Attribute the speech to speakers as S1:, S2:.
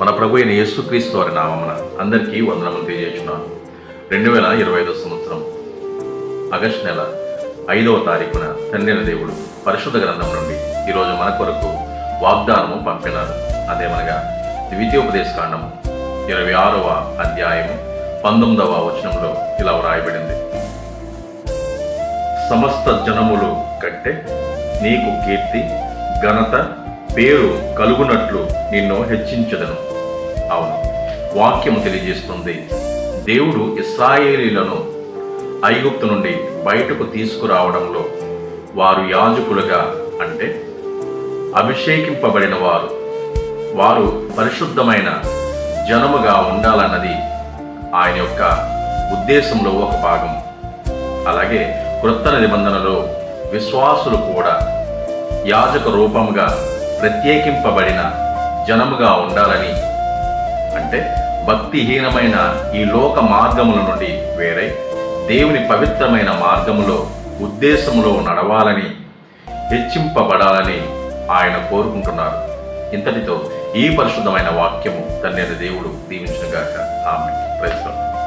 S1: మన ప్రభు అయిన యేసుక్రీస్తు వారి నామమున అందరికీ వందనములు తెలియజేస్తున్నాను. రెండు వేల ఇరవై ఐదో సంవత్సరం ఆగస్టు నెల ఐదవ తారీఖున తండ్రిన దేవుడు పరిశుద్ధ గ్రంథం నుండి ఈరోజు మన కొరకు వాగ్దానము పంపినారు. అదేమనగా ద్వితీయోపదేశ కాండము ఇరవై ఆరవ అధ్యాయము పంతొమ్మిదవ వచనంలో ఇలా వ్రాయబడింది. సమస్త జనములు కంటే నీకు కీర్తి ఘనత పేరు కలుగునట్లు నిన్ను హెచ్చించదను. అవును వాక్యము తెలియజేస్తుంది. దేవుడు ఇస్రాయేలీలను ఐగుప్తు నుండి బయటకు తీసుకురావడంలో వారు యాజకులుగా అంటే అభిషేకింపబడిన వారు. వారు పరిశుద్ధమైన జనముగా ఉండాలన్నది ఆయన యొక్క ఉద్దేశంలో ఒక భాగం. అలాగే క్రొత్త నిబంధనలో విశ్వాసులు కూడా యాజక రూపంగా ప్రత్యేకింపబడిన జనముగా ఉండాలని. అంటే భక్తిహీనమైన ఈ లోక మార్గముల నుండి వేరై దేవుని పవిత్రమైన మార్గములో ఉద్దేశములో నడవాలని హెచ్చింపబడాలని ఆయన కోరుకుంటున్నారు. ఇంతటితో ఈ పరిశుద్ధమైన వాక్యము తన్నేది దేవుడు దీవించిన గాక ఆమె ప్రయత్నం